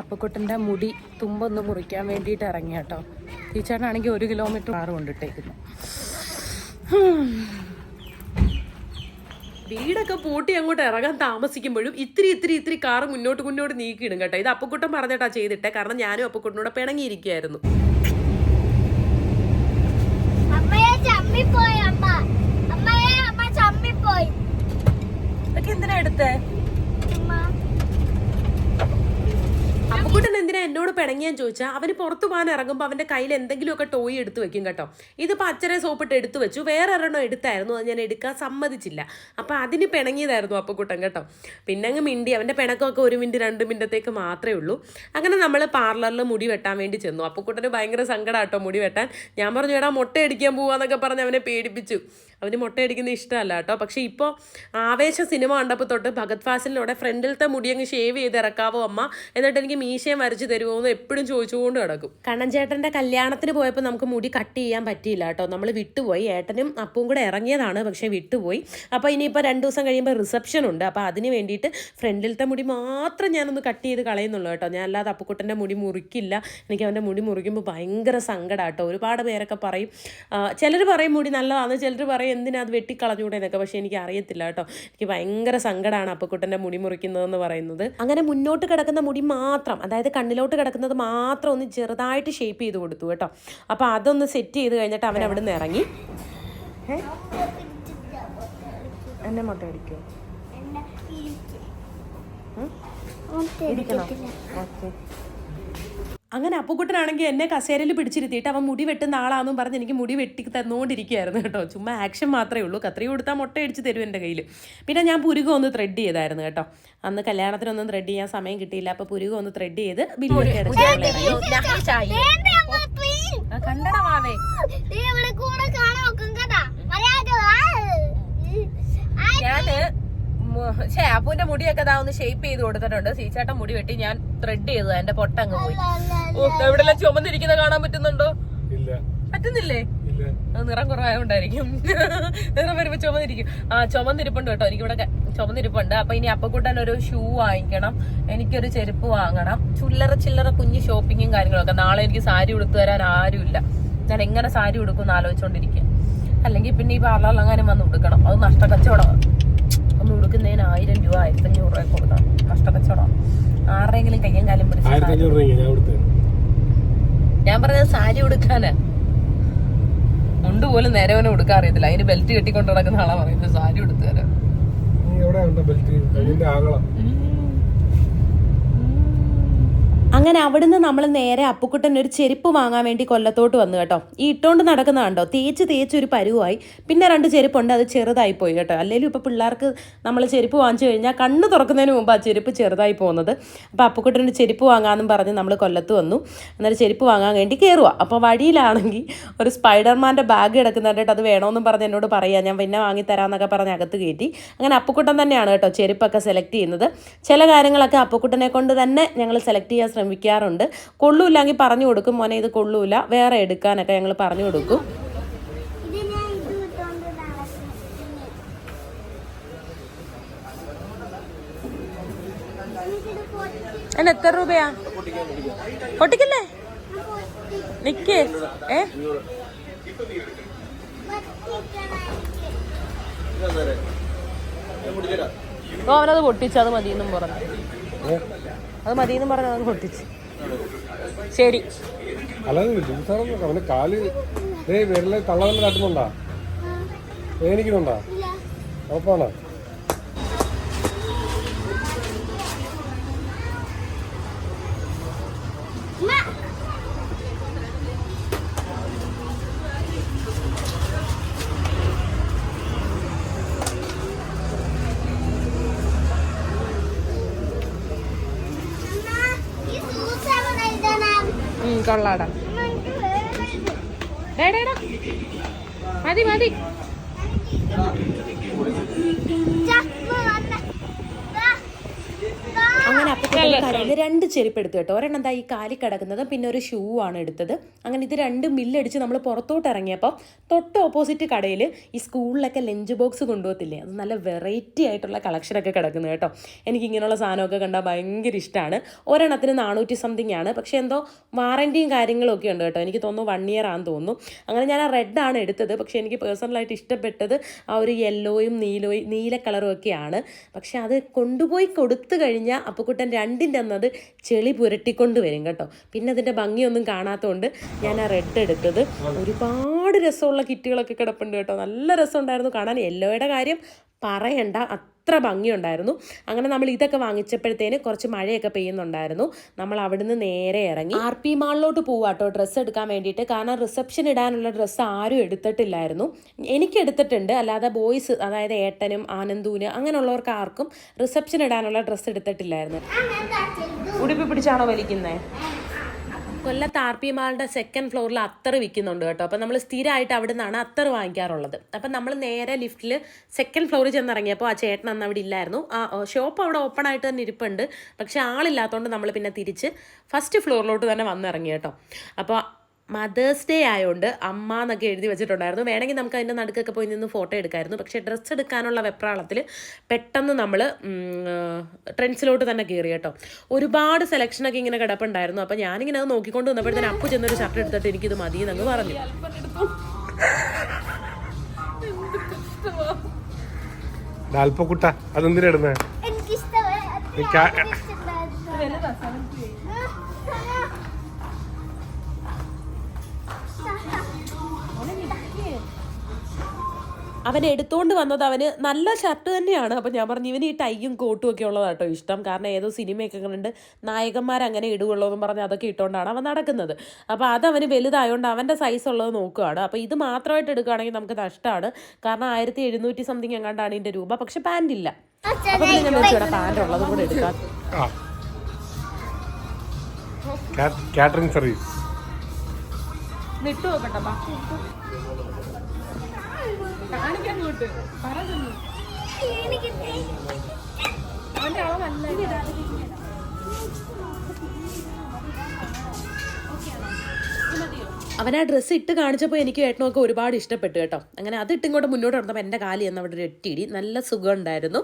അപ്പക്കുട്ടന്റെ മുടി തുമ്പൊന്ന് മുറിക്കാൻ വേണ്ടിയിട്ട് ഇറങ്ങി കേട്ടോ. ടീച്ചറിനാണെങ്കിൽ ഒരു കിലോമീറ്റർ കാറ് കൊണ്ടിട്ടേക്കുന്നു. വീടൊക്കെ പൂട്ടി അങ്ങോട്ട് ഇറങ്ങാൻ താമസിക്കുമ്പോഴും ഇത്തിരി ഇത്തിരി ഇത്തിരി കാറ് മുന്നോട്ട് മുന്നോട്ട് നീക്കിയിടും കേട്ടോ. ഇത് അപ്പക്കുട്ടൻ പറഞ്ഞിട്ടാ ചെയ്തിട്ടെ. കാരണം ഞാനും അപ്പക്കുട്ടനോട് പിണങ്ങിയിരിക്കുകയായിരുന്നു എന്തിനാ എടുത്തേ? What? എന്തിനാ എന്നോട് പിണങ്ങിയാൻ ചോദിച്ചാൽ അവന് പുറത്തു പോകാൻ ഇറങ്ങുമ്പോൾ അവന്റെ കയ്യിൽ എന്തെങ്കിലുമൊക്കെ ടോയ് എടുത്തു വെക്കും കേട്ടോ. ഇതിപ്പോൾ അച്ഛനെ സോപ്പിട്ട് എടുത്തു വെച്ചു. വേറെ ഒരെണ്ണം എടുത്തായിരുന്നു അത് ഞാൻ എടുക്കാൻ സമ്മതിച്ചില്ല. അപ്പോൾ അതിന് പിണങ്ങിയതായിരുന്നു അപ്പുക്കുട്ടൻ കേട്ടോ. പിന്നെ അങ്ങ് മിണ്ടി അവന്റെ പിണക്കമൊക്കെ ഒരു മിനിറ്റ് രണ്ട് മിനിറ്റത്തേക്ക് മാത്രമേ ഉള്ളൂ. അങ്ങനെ നമ്മൾ പാർലറിൽ മുടി വെട്ടാൻ വേണ്ടി ചെന്നു. അപ്പക്കൂട്ടന് ഭയങ്കര സങ്കടം കേട്ടോ മുടി വെട്ടാൻ. ഞാൻ പറഞ്ഞു എടാ മുട്ട അടിക്കാൻ പോവാന്നൊക്കെ പറഞ്ഞ് അവനെ പേടിപ്പിച്ചു. അവന് മുട്ട അടിക്കുന്ന ഇഷ്ടമല്ല കേട്ടോ. പക്ഷേ ഇപ്പോൾ ആവേശ സിനിമ കണ്ടപ്പോൾ തൊട്ട് ഭഗത് ഫാസിലിനോടെ ഫ്രണ്ടിലത്തെ മുടി അങ്ങ് ഷേവ് ചെയ്ത് ഇറക്കാവോ അമ്മ? എന്നിട്ട് എനിക്ക് മീശയും തരുമോ എന്ന് എപ്പോഴും ചോദിച്ചുകൊണ്ട് കിടക്കും കണ്ണൻ ചേട്ടന്റെ കല്യാണത്തിന് പോയപ്പോൾ നമുക്ക് മുടി കട്ട് ചെയ്യാൻ പറ്റിയില്ല കേട്ടോ. നമ്മൾ വിട്ടുപോയി. ഏട്ടനും അപ്പവും കൂടെ ഇറങ്ങിയതാണ് പക്ഷേ വിട്ടുപോയി. അപ്പോൾ ഇനിയിപ്പോൾ രണ്ട് ദിവസം കഴിയുമ്പോൾ റിസപ്ഷൻ ഉണ്ട്. അപ്പോൾ അതിന് വേണ്ടിയിട്ട് ഫ്രണ്ടിലത്തെ മുടി മാത്രം ഞാനൊന്ന് കട്ട് ചെയ്ത് കളയുന്നുള്ളൂ കേട്ടോ. ഞാൻ അല്ലാതെ അപ്പുക്കുട്ടന്റെ മുടി മുറിക്കില്ല. എനിക്ക് അവന്റെ മുടി മുറിക്കുമ്പോൾ ഭയങ്കര സങ്കടം കേട്ടോ. ഒരുപാട് പേരൊക്കെ പറയും ചിലർ പറയും മുടി നല്ലതാണ് ചിലർ പറയും എന്തിനാ അത് വെട്ടിക്കളഞ്ഞൂടെ എന്നൊക്കെ. പക്ഷേ എനിക്ക് അറിയത്തില്ല കേട്ടോ. എനിക്ക് ഭയങ്കര സങ്കടമാണ് അപ്പക്കുട്ടന്റെ മുടി മുറിക്കുന്നതെന്ന് പറയുന്നത്. അങ്ങനെ മുന്നോട്ട് കിടക്കുന്ന മുടി മാത്രം അതായത് കണ്ണിലോട്ട് കിടക്കുന്നത് മാത്രം ഒന്ന് ചെറുതായിട്ട് ഷേപ്പ് ചെയ്ത് കൊടുത്തു കേട്ടോ. അപ്പോൾ അതൊന്ന് സെറ്റ് ചെയ്ത് കഴിഞ്ഞിട്ട് അവൻ അവിടെ നിന്ന് ഇറങ്ങി? എന്നെ മുട്ട അടിക്കോ. ഇരിക്കണോ? ഓക്കെ. അങ്ങനെ അപ്പുക്കുട്ടനാണെങ്കിൽ എന്നെ കസേരയിൽ പിടിച്ചിരുത്തിയിട്ട് അവൻ മുടി വെട്ടുന്ന ആളാണെന്നും പറഞ്ഞ് എനിക്ക് മുടി വെട്ടി തന്നുകൊണ്ടിരിക്കുകയായിരുന്നു കേട്ടോ. ചുമ്മാ ആക്ഷൻ മാത്രമേ ഉള്ളൂ. കത്രി കൊടുത്താൽ മുട്ട അടിച്ച് തരും എന്റെ കയ്യിൽ പിന്നെ ഞാൻ പുരുകം ഒന്ന് ത്രെഡ് ചെയ്തായിരുന്നു കേട്ടോ. അന്ന് കല്യാണത്തിനൊന്നും ത്രെഡ് ചെയ്യാൻ സമയം കിട്ടിയില്ല. അപ്പോൾ പുരുകം ഒന്ന് ത്രെഡ് ചെയ്ത് ബില്ലൊക്കെ അടച്ച് ഞാൻ ഷേ അപ്പുവിന്റെ മുടിയൊക്കെ ഇതാ ഒന്ന് ഷേപ്പ് ചെയ്ത് കൊടുത്തിട്ടുണ്ട്. സീച്ചേട്ടൻ മുടി വെട്ടി ഞാൻ ത്രെഡ് ചെയ്തു എന്റെ പൊട്ടങ്ങ് പോയി. ഓ എവിടെല്ലാം ചുമന്നിരിക്കുന്ന കാണാൻ പറ്റുന്നുണ്ടോ? പറ്റുന്നില്ലേ? നിറം കുറവായോണ്ടായിരിക്കും. നിറം വരുമ്പോ ചുമന്നിരിക്കും. ആ ചുമന്നിരിപ്പുണ്ട് കേട്ടോ. എനിക്ക് ഇവിടെ ചുമന്നിരിപ്പുണ്ട്. അപ്പൊ ഇനി അപ്പക്കൂട്ടൻ ഒരു ഷൂ വാങ്ങിക്കണം. എനിക്കൊരു ചെരുപ്പ് വാങ്ങണം. ചില്ലറ ചില്ലറ കുഞ്ഞു ഷോപ്പിങ്ങും കാര്യങ്ങളൊക്കെ. നാളെ എനിക്ക് സാരി ഉടുത്തു തരാൻ ആരുമില്ല. ഞാൻ എങ്ങനെ സാരി ഉടുക്കും എന്ന് ആലോചിച്ചോണ്ടിരിക്കുക അല്ലെങ്കിൽ പിന്നെ ഈ പാർലറിൽ അങ്ങനെ വന്ന് ഉടുക്കണം. അത് നഷ്ടക്കച്ചവടമാണ്. ഒന്ന് ഉടുക്കുന്നതിന് ആയിരം രൂപ ആയിരത്തി അഞ്ഞൂറ് രൂപ കൊടുക്കണം നഷ്ടക്കച്ചവടം ആരുടെയെങ്കിലും കയ്യും കാലം പിടിച്ച് ഞാൻ പറഞ്ഞത് സാരി ഉടുക്കാന്. മുണ്ട് പോലും നേരവനെ ഉടുക്കാൻ അറിയത്തില്ല. അതിന് ബെൽറ്റ് കെട്ടിക്കൊണ്ട് നടക്കുന്ന ആളാ പറയുന്നത് സാരി ഉടുത്തു തരാം നീ എവിടെ ഉണ്ടോ ബെൽറ്റ് അതിന്റെ ആകളം അങ്ങനെ അവിടുന്ന് നമ്മൾ നേരെ അപ്പുക്കുട്ടൻ ഒരു ചെരുപ്പ് വാങ്ങാൻ വേണ്ടി കൊല്ലത്തോട്ട് വന്നു കേട്ടോ. ഈ ഇട്ടുകൊണ്ട് നടക്കുന്ന കണ്ടോ? തേച്ച് തേച്ച് ഒരു പരുവായി. പിന്നെ രണ്ട് ചെരുപ്പുണ്ട് അത് ചെറുതായി പോയി കേട്ടോ. അല്ലെങ്കിലും ഇപ്പോൾ പിള്ളേർക്ക് നമ്മൾ ചെരുപ്പ് വാങ്ങിച്ചു കഴിഞ്ഞാൽ കണ്ണ് തുറക്കുന്നതിന് മുമ്പ് ആ ചെരുപ്പ് ചെറുതായി പോകുന്നത്. അപ്പോൾ അപ്പുക്കുട്ടന്റെ ചെരുപ്പ് വാങ്ങാമെന്നും പറഞ്ഞ് നമ്മൾ കൊല്ലത്ത് വന്നു. അന്നേരം ചെരുപ്പ് വാങ്ങാൻ വേണ്ടി കയറുക അപ്പോൾ വഴിയിലാണെങ്കിൽ ഒരു സ്പൈഡർമാന്റെ ബാഗ് കിടക്കുന്നുണ്ടായിട്ട് അത് വേണമെന്നും പറഞ്ഞ് എന്നോട് പറയാം. ഞാൻ പിന്നെ വാങ്ങിത്തരാമെന്നൊക്കെ പറഞ്ഞ് അകത്ത് കയറ്റി. അങ്ങനെ അപ്പുക്കുട്ടൻ തന്നെയാണ് കേട്ടോ ചെരുപ്പൊക്കെ സെലക്ട് ചെയ്യുന്നത്. ചില കാര്യങ്ങളൊക്കെ അപ്പുക്കുട്ടനെ കൊണ്ട് തന്നെ ഞങ്ങൾ സെലക്ട് ചെയ്യാൻ ശ്രമിക്കാറുണ്ട്. കൊള്ളൂല്ലെങ്കിൽ പറഞ്ഞു കൊടുക്കും. മോനെ ഇത് കൊള്ളൂല. വേറെ എടുക്കാനൊക്കെ ഞങ്ങൾ പറഞ്ഞു കൊടുക്കും. അല്ല അതിന് എത്ര രൂപയാ? പൊട്ടിക്കല്ലേ? നിക്ക്. ഏ? അവനത് പൊട്ടിച്ചത് അത് എന്നും പറഞ്ഞു. അത് മതിയെന്നും പറഞ്ഞു അത് പൊട്ടിച്ച്. ശരി. കാൽ വിരലെ തള്ളവല്ല തട്ടുന്നുണ്ടാ ഉറപ്പാണോ? കൊള്ളാടാ അമ്മ, എനിക്ക് വേറെ ഇത്. മതി മതി നിന്ന് രണ്ട് ചെരുപ്പ് എടുത്തു കേട്ടോ. ഒരെണ്ണം എന്താ ഈ കാലി കിടക്കുന്നത് പിന്നെ ഒരു ഷൂ ആണ് എടുത്തത്. അങ്ങനെ ഇത് രണ്ട് മില്ലടിച്ച് നമ്മൾ പുറത്തോട്ട് ഇറങ്ങിയപ്പോൾ തൊട്ട് ഓപ്പോസിറ്റ് കടയിൽ ഈ സ്കൂളിലൊക്കെ ലഞ്ച് ബോക്സ് കൊണ്ടുപോകത്തില്ലേ? അത് നല്ല വെറൈറ്റി ആയിട്ടുള്ള കളക്ഷനൊക്കെ കിടക്കുന്നത് കേട്ടോ. എനിക്ക് ഇങ്ങനെയുള്ള സാധനമൊക്കെ കണ്ടാൽ ഭയങ്കര ഇഷ്ടമാണ് ഒരെണ്ണത്തിന് നാനൂറ്റി സംതിങ് ആണ്. പക്ഷേ എന്തോ വാറന്റിയും കാര്യങ്ങളൊക്കെ ഉണ്ട് കേട്ടോ. എനിക്ക് തോന്നുന്നു വൺ ഇയർ ആണെന്ന് തോന്നുന്നു. അങ്ങനെ ഞാൻ ആ റെഡ് ആണ് എടുത്തത്. പക്ഷേ എനിക്ക് പേഴ്സണലായിട്ട് ഇഷ്ടപ്പെട്ടത് ആ ഒരു യെല്ലോയും നീലോയും നീല കളറും ഒക്കെയാണ്. പക്ഷേ അത് കൊണ്ടുപോയി കൊടുത്തു കഴിഞ്ഞാൽ അപ്പുക്കുട്ടൻ രണ്ടിന്റെ അന്നത് ചെളി പുരട്ടിക്കൊണ്ട് വരും കേട്ടോ. പിന്നെ അതിന്റെ ഭംഗിയൊന്നും കാണാത്തതുകൊണ്ട് ഞാൻ ആ റെഡ് എടുത്തത്. ഒരുപാട് രസമുള്ള കിറ്റുകളൊക്കെ കിടപ്പുണ്ട് കേട്ടോ. നല്ല രസമുണ്ടായിരുന്നു കാണാൻ. യെല്ലോയുടെ കാര്യം പറയണ്ട. അത്ര ഭംഗിയുണ്ടായിരുന്നു. അങ്ങനെ നമ്മൾ ഇതൊക്കെ വാങ്ങിച്ചപ്പോഴത്തേന് കുറച്ച് മഴയൊക്കെ പെയ്യുന്നുണ്ടായിരുന്നു. നമ്മൾ അവിടുന്ന് നേരെ ഇറങ്ങി ആർ പി മാളിലോട്ട് പോവാട്ടോ ഡ്രസ്സ് എടുക്കാൻ വേണ്ടിയിട്ട്. കാരണം റിസപ്ഷൻ ഇടാനുള്ള ഡ്രസ്സ് ആരും എടുത്തിട്ടില്ലായിരുന്നു. എനിക്ക് എടുത്തിട്ടുണ്ട്. അല്ലാതെ ബോയ്സ് അതായത് ഏട്ടനും ആനന്ദൂന് അങ്ങനെയുള്ളവർക്ക് ആർക്കും റിസപ്ഷൻ ഇടാനുള്ള ഡ്രസ്സ് എടുത്തിട്ടില്ലായിരുന്നു. ഉടുപ്പി പിടിച്ചാണോ വലിക്കുന്നത് കൊല്ലത്ത് ആർ പി മാളിന്റെ സെക്കൻഡ് ഫ്ലോറിൽ അത്തർ വിൽക്കുന്നുണ്ട് കേട്ടോ. അപ്പം നമ്മൾ സ്ഥിരമായിട്ട് അവിടെ നിന്നാണ് അത്തർ വാങ്ങിക്കാറുള്ളത്. അപ്പം നമ്മൾ നേരെ ലിഫ്റ്റിൽ സെക്കൻഡ് ഫ്ലോറിൽ ചെന്നിറങ്ങിയപ്പോൾ ആ ചേട്ടൻ അന്ന് അവിടെ ഇല്ലായിരുന്നു. ആ ഷോപ്പ് അവിടെ ഓപ്പൺ ആയിട്ട് തന്നെ ഇരിപ്പുണ്ട്. പക്ഷേ ആളില്ലാത്തതുകൊണ്ട് നമ്മൾ പിന്നെ തിരിച്ച് ഫസ്റ്റ് ഫ്ലോറിലോട്ട് തന്നെ വന്നിറങ്ങി കേട്ടോ. അപ്പോൾ മദേഴ്സ് ഡേ ആയതുകൊണ്ട് അമ്മ എന്നൊക്കെ എഴുതി വെച്ചിട്ടുണ്ടായിരുന്നു. വേണമെങ്കിൽ നമുക്ക് അതിന്റെ നടുക്കൊക്കെ പോയി നിന്ന് ഫോട്ടോ എടുക്കായിരുന്നു. പക്ഷേ ഡ്രസ്സ് എടുക്കാനുള്ള വെപ്രാളത്തിൽ പെട്ടെന്ന് നമ്മൾ ട്രെൻഡ്സിലോട്ട് തന്നെ കയറി കേട്ടോ. ഒരുപാട് സെലക്ഷനൊക്കെ ഇങ്ങനെ കിടപ്പുണ്ടായിരുന്നു. അപ്പോൾ ഞാനിങ്ങനെ അത് നോക്കിക്കൊണ്ട് വന്നപ്പോഴത്തേന് അപ്പു ചെന്നൊരു ഷർട്ട് എടുത്തിട്ട് എനിക്കിത് മതി എന്നങ്ങ് പറഞ്ഞു. അതെന്തിനാ ഇടുന്നേ? അവൻ എടുത്തുകൊണ്ട് വന്നത് അവന് നല്ല ഷർട്ട് തന്നെയാണ്. അപ്പം ഞാൻ പറഞ്ഞു ഇവന് ഈ ടൈയും കോട്ടും ഒക്കെ ഉള്ളതാട്ടോ ഇഷ്ടം. കാരണം ഏതോ സിനിമയൊക്കെ കണ്ട് നായകന്മാർ അങ്ങനെ ഇടുകയുള്ളൂ എന്ന് പറഞ്ഞ് അതൊക്കെ ഇട്ടുകൊണ്ടാണ് അവൻ നടക്കുന്നത്. അപ്പോൾ അത് അവന് വലുതായതുകൊണ്ട് അവന്റെ സൈസ് ഉള്ളത് നോക്കുകയാണ് അപ്പോൾ ഇത് മാത്രമായിട്ട് എടുക്കുകയാണെങ്കിൽ നമുക്ക് നഷ്ടമാണ് കാരണം ആയിരത്തി എഴുന്നൂറ്റി സംതിങ് എങ്ങാണ്ടാണ് ഇതിന്റെ രൂപ. പക്ഷെ പാന്റ് ഇല്ല. അപ്പോൾ പിന്നെ ഞാൻ വെച്ചു ഇവിടെ പാന്റ് ഉള്ളത് കൂടെ എടുക്കാം. ആ. കാറ്ററിംഗ് സർവീസ് നിട്ടു നോക്കട്ടെ കാണിക്കാൻ കൂട്ട് പറഞ്ഞു അവന്റെ അളവല്ല അവൻ ആ ഡ്രസ്സ് ഇട്ട് കാണിച്ചപ്പോൾ എനിക്ക് ഏട്ടനൊക്കെ ഒരുപാട് ഇഷ്ടപ്പെട്ടു കേട്ടോ. അങ്ങനെ അത് ഇട്ടിങ്ങോട്ട് മുന്നോട്ട് നടന്നപ്പോൾ എന്റെ കാലി എന്ന് അവിടെ ഒരു നല്ല സുഖം ഉണ്ടായിരുന്നു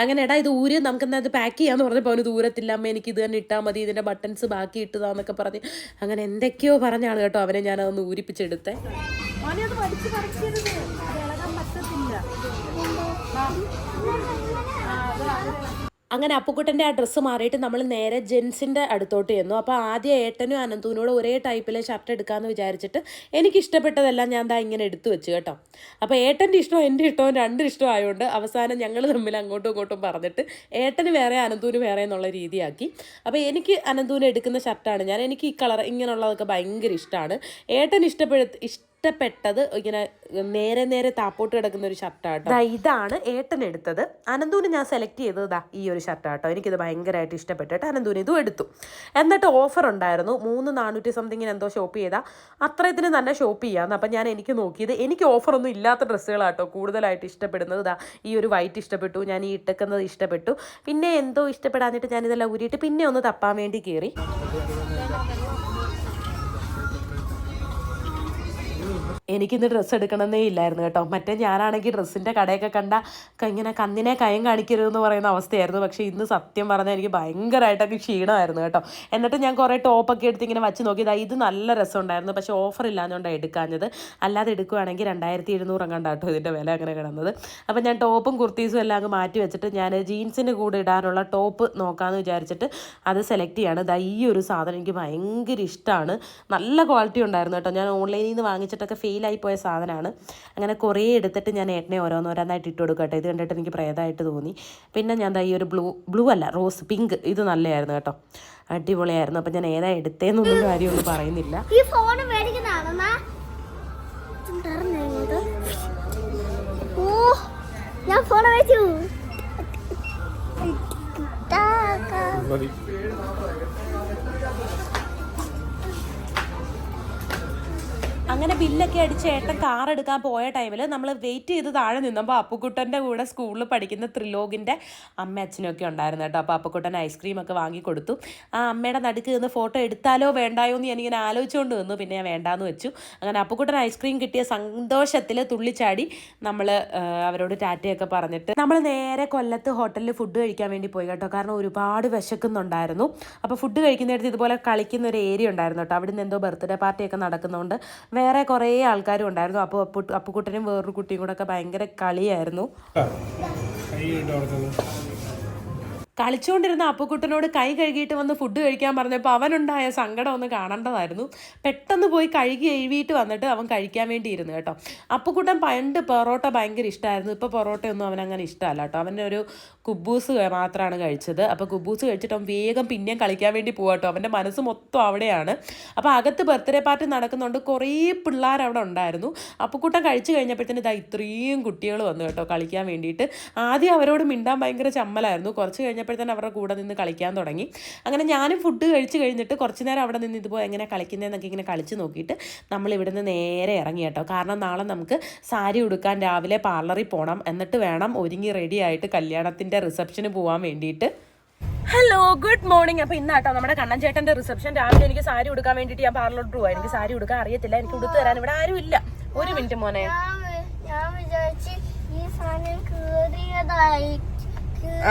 അങ്ങനെ എടാ ഇത് ഊര് നമുക്ക് എന്നാൽ ഇത് പാക്ക് ചെയ്യാന്ന് പറഞ്ഞപ്പോൾ അവന് ദൂരത്തില്ല. അമ്മ എനിക്ക് ഇത് തന്നെ ഇട്ടാൽ മതി. ഇതിന്റെ ബട്ടൺസ് ബാക്കി ഇട്ടതാന്നൊക്കെ പറഞ്ഞ്. അങ്ങനെ എന്തൊക്കെയോ പറഞ്ഞാണ് കേട്ടോ അവനെ ഞാൻ അതൊന്ന് ഊരിപ്പിച്ചെടുത്തേ അങ്ങനെ അപ്പുക്കുട്ടന്റെ ആ ഡ്രസ്സ് മാറിയിട്ട് നമ്മൾ നേരെ ജെൻസിന്റെ അടുത്തോട്ട് ചെന്നു. അപ്പോൾ ആദ്യം ഏട്ടനും അനന്തൂനോട് ഒരേ ടൈപ്പിലെ ഷർട്ട് എടുക്കാമെന്ന് വിചാരിച്ചിട്ട് എനിക്ക് ഇഷ്ടപ്പെട്ടതെല്ലാം ഞാൻ ദാ ഇങ്ങനെ എടുത്തു വെച്ചു കേട്ടോ. അപ്പോൾ ഏട്ടന്റെ ഇഷ്ടവും എന്റെ ഇഷ്ടവും രണ്ടും ഇഷ്ടവും ആയതുകൊണ്ട് അവസാനം ഞങ്ങൾ തമ്മിൽ അങ്ങോട്ടും ഇങ്ങോട്ടും പറഞ്ഞിട്ട് ഏട്ടന് വേറെ അനന്തൂന് വേറെ എന്നുള്ള രീതിയാക്കി. അപ്പോൾ എനിക്ക് അനന്തൂന് എടുക്കുന്ന ഷർട്ടാണ് ഞാൻ. എനിക്ക് ഈ കളർ ഇങ്ങനെയുള്ളതൊക്കെ ഭയങ്കര ഇഷ്ടമാണ്. ഏട്ടൻ ഇഷ്ടപ്പെടു ഇഷ്ടപ്പെട്ടത് ഇങ്ങനെ നേരെ നേരെ താപ്പോട്ട് കിടക്കുന്ന ഒരു ഷർട്ടാട്ടോ ഇതാണ് ഏട്ടൻ എടുത്തത്. അനന്തൂന് ഞാൻ സെലക്ട് ചെയ്തത് ഈ ഒരു ഷർട്ടാട്ടോ എനിക്കിത് ഭയങ്കരമായിട്ട് ഇഷ്ടപ്പെട്ടിട്ട് അനന്തൂന് ഇതും എടുത്തു. എന്നിട്ട് ഓഫർ ഉണ്ടായിരുന്നു. മൂന്ന് നാനൂറ്റി സംതിങ്ങിന് എന്തോ ഷോപ്പ് ചെയ്താൽ അത്രയത്തിന് തന്നെ ഷോപ്പ് ചെയ്യാമെന്ന് അപ്പം ഞാൻ എനിക്ക് നോക്കിയത് എനിക്ക് ഓഫറൊന്നും ഇല്ലാത്ത ഡ്രസ്സുകളാട്ടോ. കൂടുതലായിട്ട് ഇഷ്ടപ്പെടുന്നത് ദാ ഈ ഒരു വൈറ്റ് ഇഷ്ടപ്പെട്ടു. ഞാൻ ഈ ഇട്ടക്കുന്നത് ഇഷ്ടപ്പെട്ടു. പിന്നെ എന്തോ ഇഷ്ടപ്പെടാഞ്ഞിട്ട് ഞാനിതെല്ലാം ഊരിയിട്ട് പിന്നെ ഒന്ന് തപ്പാൻ വേണ്ടി കയറി എനിക്കിന്ന് ഡ്രസ്സ് എടുക്കണമെന്നേ ഇല്ലായിരുന്നു കേട്ടോ. മറ്റേ ഞാനാണെങ്കിൽ ഡ്രസ്സിന്റെ കടയൊക്കെ കണ്ട ഇങ്ങനെ കന്നിനെ കയം കാണിക്കരുതെന്ന് പറയുന്ന അവസ്ഥയായിരുന്നു. പക്ഷേ ഇന്ന് സത്യം പറഞ്ഞാൽ എനിക്ക് ഭയങ്കരമായിട്ടൊക്കെ ക്ഷീണമായിരുന്നു കേട്ടോ. എന്നിട്ട് ഞാൻ കുറേ ടോപ്പൊക്കെ എടുത്ത് ഇങ്ങനെ വച്ച് നോക്കിയതാ ഇത് നല്ല രസമുണ്ടായിരുന്നു പക്ഷേ ഓഫർ ഇല്ലാന്നുകൊണ്ടാണ് എടുക്കാഞ്ഞത്. അല്ലാതെ എടുക്കുകയാണെങ്കിൽ രണ്ടായിരത്തി എഴുന്നൂറ് കേട്ടോ ഇതിന്റെ വില അങ്ങനെ കിടന്നത്. അപ്പോൾ ഞാൻ ടോപ്പും കുർത്തീസും എല്ലാം അങ്ങ് മാറ്റി വെച്ചിട്ട് ഞാൻ ജീൻസിന് കൂടെ ഇടാനുള്ള ടോപ്പ് നോക്കാമെന്ന് വിചാരിച്ചിട്ട് അത് സെലക്ട് ചെയ്യാണ്. ദാ ഈ ഒരു സാധനം എനിക്ക് ഭയങ്കര ഇഷ്ടമാണ് നല്ല ക്വാളിറ്റി ഉണ്ടായിരുന്നു കേട്ടോ. ഞാൻ ഓൺലൈനിൽ നിന്ന് വാങ്ങിച്ചിട്ടൊക്കെ പോയ സാധനമാണ്. അങ്ങനെ കുറേ എടുത്തിട്ട് ഞാൻ ഏട്ടനെ ഓരോന്നോരോന്നായിട്ട് ഇട്ട് കൊടുക്കട്ടെ. ഇത് കണ്ടിട്ട് എനിക്ക് പ്രേതമായിട്ട് തോന്നി. പിന്നെ ഞാൻ ദാ ഈ ഒരു ബ്ലൂ ബ്ലൂ അല്ല റോസ് പിങ്ക്. ഇത് നല്ലതായിരുന്നു കേട്ടോ. അടിപൊളിയായിരുന്നു. അപ്പം ഞാൻ ഏതാ എടുത്തേന്നൊന്നും കാര്യമൊന്നും പറയുന്നില്ല. ഈ ഫോൺ ഓ ഞാൻ ഫോൺ വെച്ചു അങ്ങനെ ബില്ലൊക്കെ അടിച്ച് ഏട്ടൻ കാർ എടുക്കാൻ പോയ ടൈമിൽ നമ്മൾ വെയിറ്റ് ചെയ്ത് താഴെ നിന്നപ്പോൾ അപ്പുക്കുട്ടന്റെ കൂടെ സ്കൂളിൽ പഠിക്കുന്ന ത്രിലോകിന്റെ അമ്മ അച്ഛനൊക്കെ ഉണ്ടായിരുന്നു കേട്ടോ. അപ്പോൾ അപ്പുക്കുട്ടൻ ഐസ്ക്രീം ഒക്കെ വാങ്ങി കൊടുത്തു. ആ അമ്മയുടെ നടുക്ക് നിന്ന് ഫോട്ടോ എടുത്താലോ വേണ്ടായോ എന്ന് ഞാനിങ്ങനെ ആലോചിച്ചുകൊണ്ട് നിന്നു. പിന്നെ ഞാൻ വേണ്ടാന്ന് വെച്ചു. അങ്ങനെ അപ്പുക്കുട്ടൻ ഐസ്ക്രീം കിട്ടിയ സന്തോഷത്തിൽ തുള്ളിച്ചാടി നമ്മൾ അവരോട് ടാറ്റയൊക്കെ പറഞ്ഞിട്ട് നമ്മൾ നേരെ കൊല്ലത്ത് ഹോട്ടലിൽ ഫുഡ് കഴിക്കാൻ വേണ്ടി പോയി കേട്ടോ. കാരണം ഒരുപാട് വിശക്കുന്നുണ്ടായിരുന്നു. അപ്പോൾ ഫുഡ് കഴിക്കുന്നിടത്ത് ഇതുപോലെ കളിക്കുന്ന ഒരു ഏരിയ ഉണ്ടായിരുന്നു കേട്ടോ. അവിടെ നിന്ന് എന്തോ ബർത്ത്ഡേ പാർട്ടിയൊക്കെ നടക്കുന്നതുകൊണ്ട് വേറെ കുറേ ആൾക്കാരും ഉണ്ടായിരുന്നു. അപ്പു അപ്പുക്കുട്ടനും വേറൊരു കുട്ടിയും കൂടെ ഒക്കെ ഭയങ്കര കളിയായിരുന്നു. കളിച്ചുകൊണ്ടിരുന്ന അപ്പുക്കുട്ടനോട് കൈ കഴുകിയിട്ട് വന്ന് ഫുഡ് കഴിക്കാൻ പറഞ്ഞപ്പോൾ അവനുണ്ടായ സങ്കടം ഒന്ന് കാണേണ്ടതായിരുന്നു. പെട്ടെന്ന് പോയി കഴുകി എഴുതിയിട്ട് വന്നിട്ട് അവൻ കഴിക്കാൻ വേണ്ടി ഇരുന്നു കേട്ടോ. അപ്പുക്കുട്ടൻ പണ്ട് പൊറോട്ട ഭയങ്കര ഇഷ്ടമായിരുന്നു ഇപ്പോൾ പൊറോട്ടയൊന്നും അവൻ അങ്ങനെ ഇഷ്ടമല്ല കേട്ടോ. അവന്റെ ഒരു കുബൂസ് മാത്രമാണ് കഴിച്ചത്. അപ്പോൾ കുബൂസ് കഴിച്ചിട്ട് അവൻ വേഗം പിന്നെയും കളിക്കാൻ വേണ്ടി പോകാം കേട്ടോ. അവന്റെ മനസ്സ് മൊത്തം അവിടെയാണ്. അപ്പോൾ അകത്ത് ബർത്ത്ഡേ പാർട്ടി നടക്കുന്നുണ്ട്. കുറേ പിള്ളേർ അവിടെ ഉണ്ടായിരുന്നു. അപ്പുക്കുട്ടൻ കഴിച്ചു കഴിഞ്ഞപ്പോഴത്തേന് ഇതാ ഇത്രയും കുട്ടികൾ വന്നു കേട്ടോ കളിക്കാൻ വേണ്ടിയിട്ട്. ആദ്യം അവരോട് മിണ്ടാൻ ഭയങ്കര ചമ്മലായിരുന്നു. കുറച്ച് കഴിഞ്ഞപ്പോഴത്തേന് അവരുടെ കൂടെ നിന്ന് കളിക്കാൻ തുടങ്ങി. അങ്ങനെ ഞാനും ഫുഡ് കഴിച്ച് കഴിഞ്ഞിട്ട് കുറച്ച് നേരം അവിടെ നിന്ന് ഇതുപോലെ എങ്ങനെ കളിക്കുന്നതെന്നൊക്കെ ഇങ്ങനെ കളിച്ച് നോക്കിയിട്ട് നമ്മൾ ഇവിടുന്ന് നേരെ ഇറങ്ങി കേട്ടോ. കാരണം നാളെ നമുക്ക് സാരി ഉടുക്കാൻ രാവിലെ പാർലറിൽ പോകണം എന്നിട്ട് വേണം ഒരുങ്ങി റെഡി ആയിട്ട് കല്യാണത്തിന്റെ റിസപ്ഷന് പോകാൻ വേണ്ടിയിട്ട്. ഹലോ ഗുഡ് മോർണിംഗ് അപ്പൊ ഇന്ന് കേട്ടോ നമ്മുടെ കണ്ണൻ ചേട്ടന്റെ റിസപ്ഷൻ രാവിലെ എനിക്ക് സാരി ഉടുക്കാൻ വേണ്ടിയിട്ട് ഞാൻ പാർലറിലോട്ട് പോവാ. എനിക്ക് സാരി ഉടുക്കാൻ അറിയത്തില്ല. എനിക്ക് ഉടുത്തു തരാൻ ഇവിടെ ആരും ഇല്ല. ഒരു മിനിറ്റ് മോനെ. ഞാൻ വിചാരിച്ച് ഈ സാധനം കേറിയതായി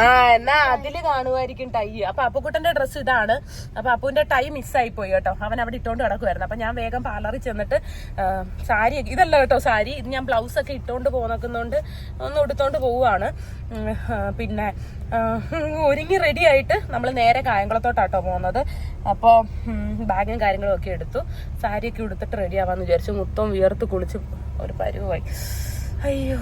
ആ എന്നാ അതിൽ കാണുമായിരിക്കും ടൈ. അപ്പൊ അപ്പുക്കുട്ടന്റെ ഡ്രസ്സ് ഇതാണ്. അപ്പൊ അപ്പുവിന്റെ ടൈ മിസ്സായി പോയി കേട്ടോ. അവൻ അവിടെ ഇട്ടോണ്ട് കിടക്കുമായിരുന്നു അപ്പൊ ഞാൻ വേഗം പാർലറിൽ ചെന്നിട്ട് സാരി ഇതല്ല കേട്ടോ സാരി. ഇത് ഞാൻ ബ്ലൗസ് ഒക്കെ ഇട്ടോണ്ട് പോന്നക്കുന്നോണ്ട്. ഒന്ന് എടുത്തോണ്ട് പോവുകയാണ് പിന്നെ ഒരുങ്ങി റെഡി ആയിട്ട് നമ്മൾ നേരെ കായംകുളത്തോട്ടാട്ടോ പോകുന്നത് അപ്പോൾ ബാഗും കാര്യങ്ങളും ഒക്കെ എടുത്തു. സാരിയൊക്കെ ഉടുത്തിട്ട് റെഡി ആവാന്ന് വിചാരിച്ചു. മൊത്തം വിയർത്ത് കുളിച്ച് ഒരു പരുവായി. അയ്യോ.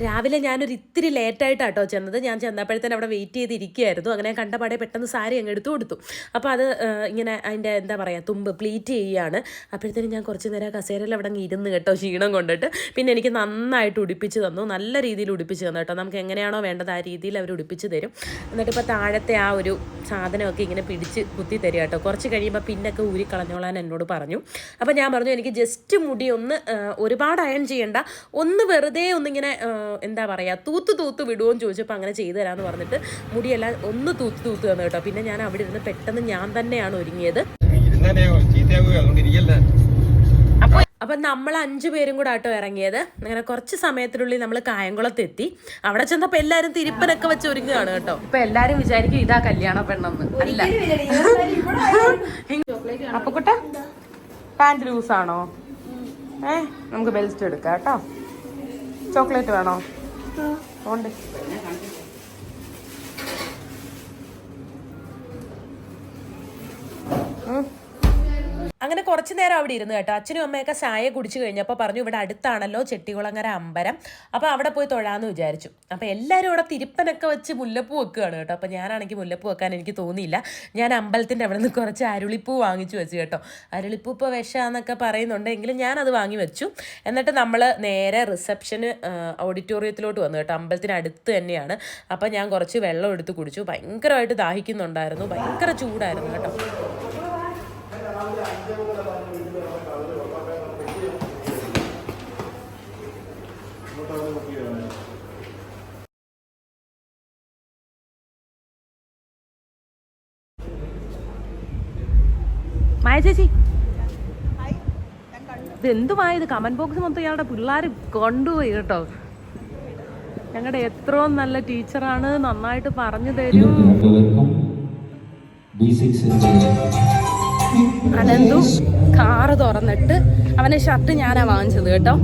രാവിലെ ഞാനൊരു ഇത്തിരി ലേറ്റായിട്ടാട്ടോ ചെന്നത്. ഞാൻ ചെന്നപ്പോഴത്തേന് അവിടെ വെയിറ്റ് ചെയ്തിരിക്കുകയായിരുന്നു. അങ്ങനെ കണ്ടപാടെ പെട്ടെന്ന് സാരി അങ്ങ് എടുത്തു കൊടുത്തു. അപ്പോൾ അത് ഇങ്ങനെ അതിന്റെ എന്താ പറയുക തുമ്പ് പ്ലീറ്റ് ചെയ്യുകയാണ്. അപ്പോഴത്തേനും ഞാൻ കുറച്ച് നേരം കസേരയിൽ അവിടെ അങ്ങ് ഇരുന്ന് കേട്ടോ ക്ഷീണം കൊണ്ടിട്ട്. പിന്നെ എനിക്ക് നന്നായിട്ട് ഉടുപ്പിച്ച് തന്നു. നല്ല രീതിയിൽ ഉടുപ്പിച്ച് തന്നു കേട്ടോ. നമുക്ക് എങ്ങനെയാണോ വേണ്ടത് ആ രീതിയിൽ അവർ ഉടുപ്പിച്ച് തരും. എന്നിട്ട് ഇപ്പോൾ താഴത്തെ ആ ഒരു സാധനമൊക്കെ ഇങ്ങനെ പിടിച്ച് കുത്തി തരിക കേട്ടോ. കുറച്ച് കഴിയുമ്പോൾ പിന്നൊക്കെ ഊരി കളഞ്ഞോളാൻ എന്നോട് പറഞ്ഞു. അപ്പോൾ ഞാൻ പറഞ്ഞു എനിക്ക് ജസ്റ്റ് മുടി ഒന്ന് ഒരുപാട് അയൺ ചെയ്യണ്ട. ഒന്ന് വെറുതെ ഒന്നിങ്ങനെ എന്താ പറയുക തൂത്ത് തൂത്ത് വിടുമോയെന്ന് ചോദിച്ചപ്പോൾ അങ്ങനെ ചെയ്തു തരാമെന്ന് പറഞ്ഞിട്ട് മുടിയെല്ലാം ഒന്ന് തൂത്ത് തൂത്ത് തന്നു കേട്ടോ. പിന്നെ ഞാൻ അവിടെ ഇരുന്ന് പെട്ടെന്ന് ഞാൻ തന്നെയാണ് ഒരുങ്ങിയത്. അപ്പോൾ അപ്പം നമ്മൾ അഞ്ചു പേരും കൂടെ ആട്ടോ ഇറങ്ങിയത്. അങ്ങനെ കുറച്ച് സമയത്തിനുള്ളിൽ നമ്മൾ കായംകുളത്ത് എത്തി. അവിടെ ചെന്നപ്പോൾ എല്ലാവരും തിരുപ്പനൊക്കെ വെച്ച് ഒരുങ്ങുകയാണ് കേട്ടോ. ഇപ്പൊ എല്ലാരും വിചാരിക്കും ഇതാ കല്യാണ പെണ്ണെന്ന്. അല്ല. അപ്പൊ കുട്ട പാന്റ് ലൂസ് ആണോ ഏ? നമുക്ക് ബെൽറ്റ് എടുക്കാം കേട്ടോ. ചോക്ലേറ്റ് വേണോ ഉണ്ട് ഉം. അങ്ങനെ കുറച്ച് നേരം അവിടെ ഇരുന്ന് കേട്ടോ. അച്ഛനും അമ്മയൊക്കെ ചായ കുടിച്ചു കഴിഞ്ഞപ്പോൾ പറഞ്ഞു ഇവിടെ അടുത്താണല്ലോ ചെട്ടികുളങ്ങര അമ്പരം അപ്പോൾ അവിടെ പോയി തൊഴാന്ന് വിചാരിച്ചു. അപ്പോൾ എല്ലാവരും അവിടെ തിരുപ്പനൊക്കെ വെച്ച് മുല്ലപ്പൂ വെക്കുകയാണ് കേട്ടോ. അപ്പോൾ ഞാനാണെങ്കിൽ മുല്ലപ്പൂ വെക്കാൻ എനിക്ക് തോന്നിയില്ല. ഞാൻ അമ്പലത്തിന്റെ അവിടെ നിന്ന് കുറച്ച് അരുളിപ്പൂ വാങ്ങിച്ചു വെച്ചു കേട്ടോ. അരുളിപ്പൂ ഇപ്പോൾ വിഷാന്നൊക്കെ പറയുന്നുണ്ട്. എങ്കിലും ഞാനത് വാങ്ങി വെച്ചു. എന്നിട്ട് നമ്മൾ നേരെ റിസപ്ഷന് ഓഡിറ്റോറിയത്തിലോട്ട് വന്നു കേട്ടോ. അമ്പലത്തിന് അടുത്ത് തന്നെയാണ്. അപ്പോൾ ഞാൻ കുറച്ച് വെള്ളം എടുത്ത് കുടിച്ചു. ഭയങ്കരമായിട്ട് ദാഹിക്കുന്നുണ്ടായിരുന്നു. ഭയങ്കര ചൂടായിരുന്നു കേട്ടോ. മായ ചേച്ചി. ഇത് എന്തുമായ ഇത്? കമന്റ് ബോക്സ് മൊത്തം ഇയാളുടെ പിള്ളേർ കൊണ്ടുപോയി കേട്ടോ. ഞങ്ങളുടെ എത്രയും നല്ല ടീച്ചറാണ്. നന്നായിട്ട് പറഞ്ഞു തരും. അനന്തു കാറ് തുറന്നിട്ട് അവനെ ഷർട്ട് ഞാനാ വാങ്ങിച്ചത് കേട്ടോ.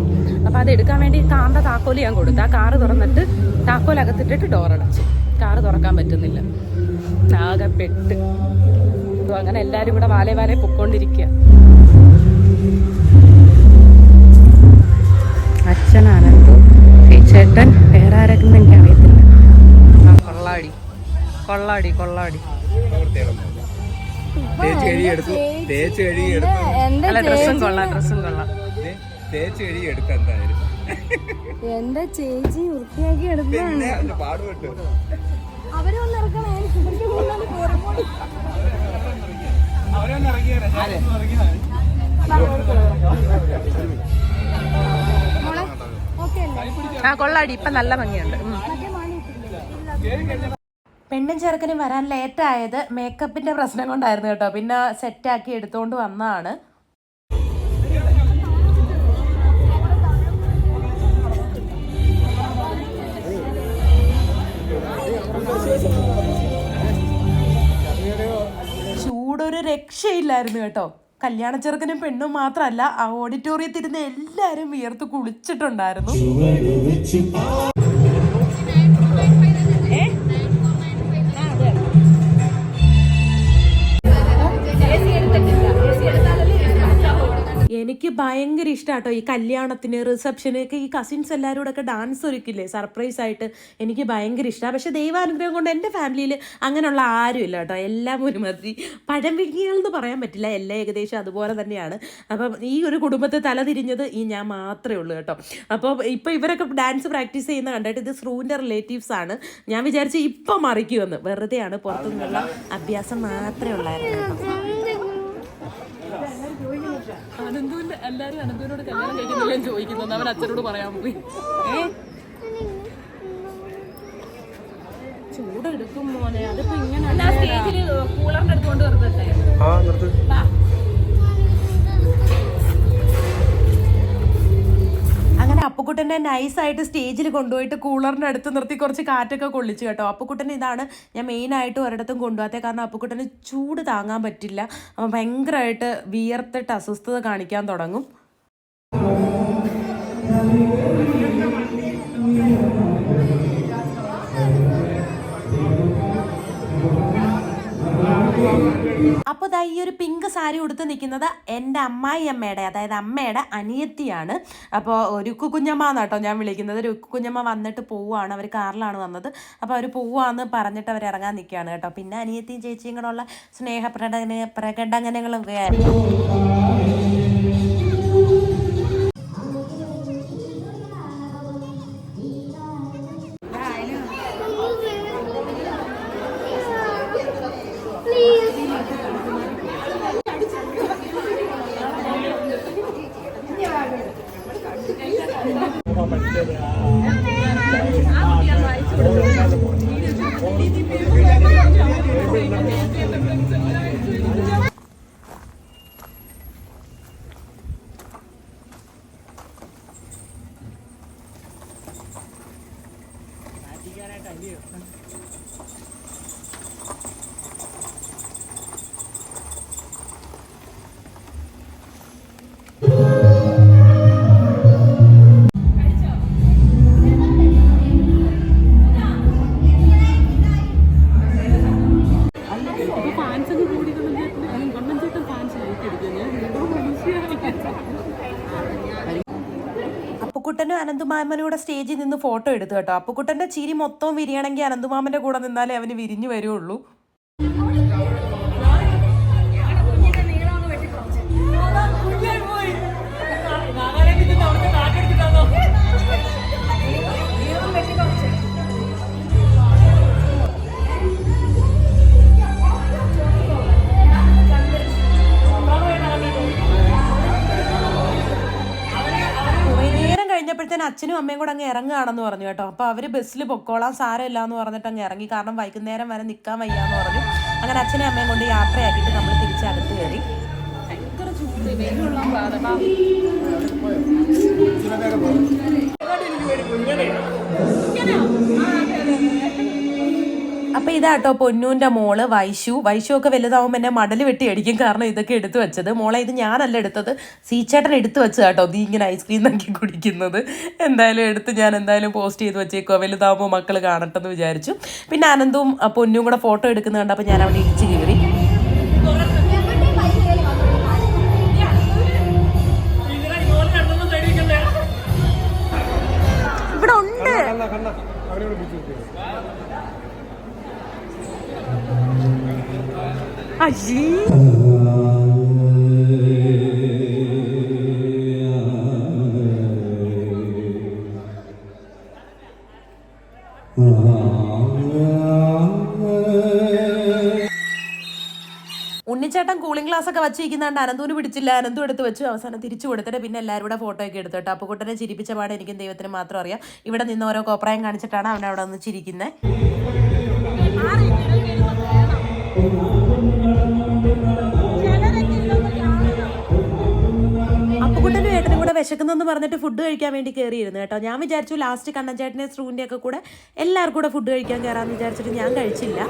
അപ്പോൾ അത് എടുക്കാൻ വേണ്ടി കാറിന്റെ താക്കോൽ ഞാൻ കൊടുത്തു. ആ കാറ് തുറന്നിട്ട് താക്കോലകത്തിട്ടിട്ട് ഡോറടച്ചു ഡോർ അടച്ചു. കാറ് തുറക്കാൻ പറ്റുന്നില്ല. ആകെ പെട്ട്. ഇതോ അങ്ങനെ എല്ലാവരും കൂടെ വാലേ വാലേ പൊക്കോണ്ടിരിക്കുക ചേട്ടൻ വേറെ ആരൊക്കെ എനിക്ക് അറിയത്തില്ല. കൊള്ളാടി. കൊള്ളാടി കൊള്ളാടി. അല്ല ഡ്രസ്സും കൊള്ളാം ഡ്രസ്സും കൊള്ളാം. ദേ, തേച്ച് കഴുകിയെടുത്ത എന്തായാലും. എന്റെ ചേച്ചി? വൃത്തിയാക്കി എടുത്തു പിന്നെ ആ കൊള്ളാടി. ഇപ്പൊ നല്ല ഭംഗിയുണ്ട്. പെണ്ണും ചെറുക്കനും വരാൻ ലേറ്റ് ആയത് മേക്കപ്പിന്റെ പ്രശ്നം കൊണ്ടായിരുന്നു കേട്ടോ. പിന്നെ സെറ്റാക്കി എടുത്തുകൊണ്ട് വന്നതാണ്. ചൂടൊരു രക്ഷയില്ലായിരുന്നു കേട്ടോ. കല്യാണ ചെറുക്കനും പെണ്ണും മാത്രമല്ല ആ ഓഡിറ്റോറിയത്തിൽ ഇരുന്ന് എല്ലാവരും വിയർത്ത് കുളിച്ചിട്ടുണ്ടായിരുന്നു. ഭയങ്കര ഇഷ്ടമാട്ടോ ഈ കല്യാണത്തിന് റിസപ്ഷന് ഒക്കെ ഈ കസിൻസ് എല്ലാവരും കൂടെ ഒക്കെ ഡാൻസ് ഒരുക്കില്ലേ? സർപ്രൈസ് ആയിട്ട് എനിക്ക് ഭയങ്കര ഇഷ്ടമാണ് പക്ഷേ ദൈവാനുഗ്രഹം കൊണ്ട് എന്റെ ഫാമിലിയിൽ അങ്ങനെയുള്ള ആരും ഇല്ല കേട്ടോ. എല്ലാം ഒരുമാതിരി പഴം വിഴുങ്ങികളെന്ന് പറയാൻ പറ്റില്ല. എല്ലാം ഏകദേശം അതുപോലെ തന്നെയാണ്. അപ്പം ഈ ഒരു കുടുംബത്തെ തലതിരിഞ്ഞത് ഈ ഞാൻ മാത്രമേ ഉള്ളൂ കേട്ടോ. അപ്പോൾ ഇപ്പോൾ ഇവരൊക്കെ ഡാൻസ് പ്രാക്ടീസ് ചെയ്യുന്ന കണ്ടിട്ട് ഇത് സ്രൂവിന്റെ റിലേറ്റീവ്സ് ആണ്. ഞാൻ വിചാരിച്ച് ഇപ്പം മറിക്കുമെന്ന്. വെറുതെയാണ് പുറത്തുനിന്നുള്ള അഭ്യാസം മാത്രമേ ഉള്ളായിരുന്നു കേട്ടോ. അനന്തുവിന്റെ എല്ലാരും അനന്തുവിനോട് കല്യാണം കഴിക്കുന്നില്ല ചോദിക്കുന്നു അവൻ അച്ഛനോട് പറയാൻ പോയി. ചൂടെടുക്കും മോനെ. അതിപ്പോ ഇങ്ങനെ സ്റ്റേജിൽ കൂളറിന്റെ അടുത്തുകൊണ്ട് വരുന്നത് ആ അപ്പുക്കുട്ടനെ നൈസായിട്ട് സ്റ്റേജിൽ കൊണ്ടുപോയിട്ട് കൂളറിന്റെ അടുത്ത് നിർത്തി കുറച്ച് കാറ്റൊക്കെ കൊള്ളിച്ചു കേട്ടോ. അപ്പുക്കുട്ടൻ ഇതാണ് ഞാൻ മെയിനായിട്ട് ഒരിടത്തും കൊണ്ടുപോകാത്തത്. കാരണം അപ്പുക്കുട്ടന് ചൂട് താങ്ങാൻ പറ്റില്ല. അപ്പം ഭയങ്കരമായിട്ട് വിയർത്തിട്ട് അസ്വസ്ഥത കാണിക്കാൻ തുടങ്ങും. അപ്പോൾ ദാ ഈ ഒരു പിങ്ക് സാരി ഉടുത്ത് നിൽക്കുന്നത് എന്റെ അമ്മായി അമ്മയുടെ അതായത് അമ്മയുടെ അനിയത്തിയാണ്. അപ്പോൾ രുക്കു കുഞ്ഞമ്മ എന്നാട്ടോ ഞാൻ വിളിക്കുന്നത്. രുക്കു കുഞ്ഞമ്മ വന്നിട്ട് പോവുകയാണ്. അവർ കാറിലാണ് വന്നത്. അപ്പോൾ അവർ പോവാന്ന് പറഞ്ഞിട്ട് അവർ ഇറങ്ങാൻ നിൽക്കുകയാണ് കേട്ടോ. പിന്നെ അനിയത്തിയും ചേച്ചിയും കൂടെ ഉള്ള സ്നേഹ പ്രകടന പ്രകടനങ്ങളൊക്കെ ആയിരുന്നു. അപ്പുക്കുട്ടനും അനന്തുമാമനും കൂടെ സ്റ്റേജിൽ നിന്ന് ഫോട്ടോ എടുത്തു കേട്ടോ. അപ്പുക്കുട്ടന്റെ ചിരി മൊത്തം വിരിയണമെങ്കിൽ അനന്തുമാമന്റെ കൂടെ നിന്നാലേ അവന് വിരിഞ്ഞു വരുള്ളൂ. നേരം കഴിഞ്ഞപ്പോഴത്തേന് അച്ഛനും അമ്മയും കൂടെ അങ്ങ് ഇറങ്ങുകയാണെന്ന് പറഞ്ഞു കേട്ടോ. അപ്പോൾ അവർ ബസ്സിൽ പൊക്കോളാം സാരമില്ല എന്ന് പറഞ്ഞിട്ട് അങ്ങ് ഇറങ്ങി. കാരണം വൈകുന്നേരം വരെ നിൽക്കാൻ വയ്യാന്ന് പറഞ്ഞു. അങ്ങനെ അച്ഛനും അമ്മയും കൊണ്ട് യാത്രയാക്കിയിട്ട് നമ്മൾ തിരിച്ച് തിരിച്ചകത്ത് കയറി. ഭയങ്കര അപ്പൊ ഇതാട്ടോ പൊന്നൂന്റെ മോൾ വൈശു. വൈശു ഒക്കെ വലുതാവുമ്പോൾ എന്നെ മടൽ വെട്ടി അടിക്കും കാരണം ഇതൊക്കെ എടുത്തു വെച്ചത്. മോളെ ഇത് ഞാനല്ല എടുത്തത്. സീച്ചേട്ടൻ എടുത്തു വെച്ചത് കേട്ടോ നീ ഇങ്ങനെ ഐസ്ക്രീം നോക്കി കുടിക്കുന്നത്. എന്തായാലും എടുത്ത് ഞാൻ എന്തായാലും പോസ്റ്റ് ചെയ്ത് വെച്ചേക്കോ വലുതാവുമ്പോൾ മക്കൾ കാണട്ടെന്ന് വിചാരിച്ചു. പിന്നെ അനന്തവും ആ, പൊന്നും കൂടെ ഫോട്ടോ എടുക്കുന്നത് കണ്ടപ്പോൾ ഞാൻ അവിടെ ഇടിച്ച് കയറി അയ്യേ ഉണ്ണിച്ചേട്ടൻ കൂളിംഗ് ഗ്ലാസ് ഒക്കെ വച്ചിരിക്കുന്നുണ്ട്. അനന്തൂന് പിടിച്ചില്ല. അനന്തു എടുത്ത് വെച്ചു. അവസാനം തിരിച്ചു കൊടുത്തിട്ട് പിന്നെ എല്ലാവരും കൂടെ ഫോട്ടോ ഒക്കെ എടുത്തു കേട്ടോ. അപ്പുക്കുട്ടനെ ചിരിപ്പിച്ച പാട് എനിക്കും ദൈവത്തിന് മാത്രം അറിയാം. ഇവിടെ നിന്ന് ഓരോ കോപ്രായം കാണിച്ചിട്ടാണ് അവനവിടെ നിന്ന് ചിരിക്കുന്നത് വിശക്കുന്നെന്ന് പറഞ്ഞിട്ട് ഫുഡ് കഴിക്കാൻ വേണ്ടി കയറിയിരുന്നു കേട്ടോ. ഞാൻ വിചാരിച്ചു ലാസ്റ്റ് കണ്ണൻചേട്ടനെ ശ്രൂവിന്റെ ഒക്കെ കൂടെ എല്ലാവർക്കും കൂടെ ഫുഡ് കഴിക്കാൻ കയറാമെന്ന് വിചാരിച്ചിട്ട് ഞാൻ കഴിച്ചില്ല.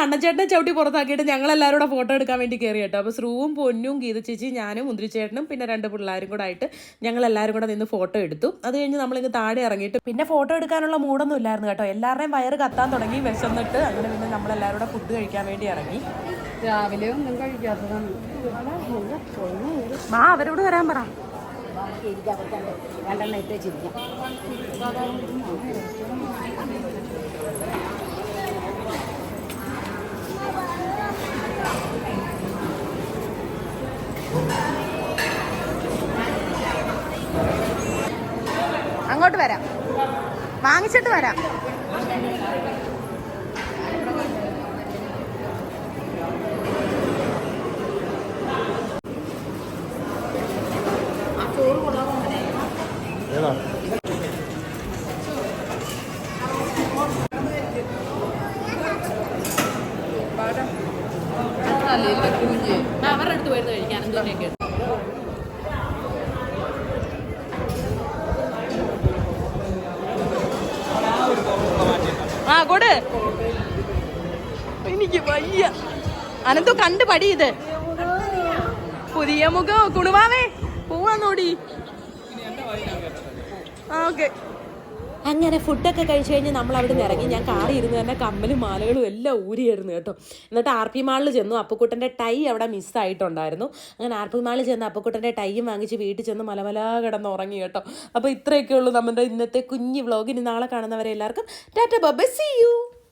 കണ്ണച്ചേട്ടനെ ചവിട്ടി പുറത്താക്കിയിട്ട് ഞങ്ങൾ എല്ലാവരും കൂടെ ഫോട്ടോ എടുക്കാൻ വേണ്ടി കയറി കേട്ടോ. അപ്പോൾ സ്രൂവും പൊന്നും ഗീത ചേച്ചി ഞാനും മുന്തിരിച്ചേട്ടനും പിന്നെ രണ്ട് പിള്ളേരും കൂടെ ആയിട്ട് ഞങ്ങൾ എല്ലാവരും കൂടെ നിന്ന് ഫോട്ടോ എടുത്തു. അത് കഴിഞ്ഞ് നമ്മളിങ്ങ് താഴെ ഇറങ്ങിയിട്ട് പിന്നെ ഫോട്ടോ എടുക്കാനുള്ള മൂടൊന്നും ഇല്ലായിരുന്നു കേട്ടോ. എല്ലാവരുടെയും വയറ് കത്താൻ തുടങ്ങി വിശന്നിട്ട് അങ്ങനെ നമ്മൾ നമ്മളെല്ലാവരും കൂടെ ഫുഡ് കഴിക്കാൻ വേണ്ടി ഇറങ്ങി. രാവിലെ ഒന്നും കഴിക്കാത്തതാണ്. മാ അവരോട് വരാൻ പറ. രണ്ടെണ്ണം ഇട്ടേ വെച്ചിരിക്കാം അങ്ങോട്ട് വരാം. വാങ്ങിച്ചിട്ട് വരാം. അവരുടെ അടുത്ത് പോയിരുന്നു കഴിക്കാൻ എന്തൊക്കെയൊക്കെ ആ കൊട്. എനിക്ക് വയ്യ. അനന്തു കണ്ട് പടി ഇത്. പുതിയ മുഖം. കുണുവാവേ പോവാന്നോടി. ആ ഓക്കെ. അങ്ങനെ ഫുഡൊക്കെ കഴിച്ച് കഴിഞ്ഞ് നമ്മൾ അവിടെ നിന്ന് ഇറങ്ങി. ഞാൻ കാറി ഇരുന്ന് തന്നെ കമ്മലും മാലകളും എല്ലാം ഊരിയായിരുന്നു കേട്ടോ. എന്നിട്ട് ആർ പി മാളിൽ ചെന്നു. അപ്പക്കുട്ടന്റെ ടൈ അവിടെ മിസ്സായിട്ടുണ്ടായിരുന്നു. അങ്ങനെ ആർ പി മാളിൽ ചെന്ന് അപ്പക്കുട്ടന്റെ ടൈയും വാങ്ങിച്ച് വീട്ടിൽ ചെന്ന് മലമല കിടന്ന് ഉറങ്ങി കേട്ടോ. അപ്പോൾ ഇത്രയൊക്കെ ഉള്ളൂ നമ്മുടെ ഇന്നത്തെ കുഞ്ഞ് വ്ളോഗിന് നാളെ കാണുന്നവരെ എല്ലാവർക്കും ടാറ്റ ബബ സി യു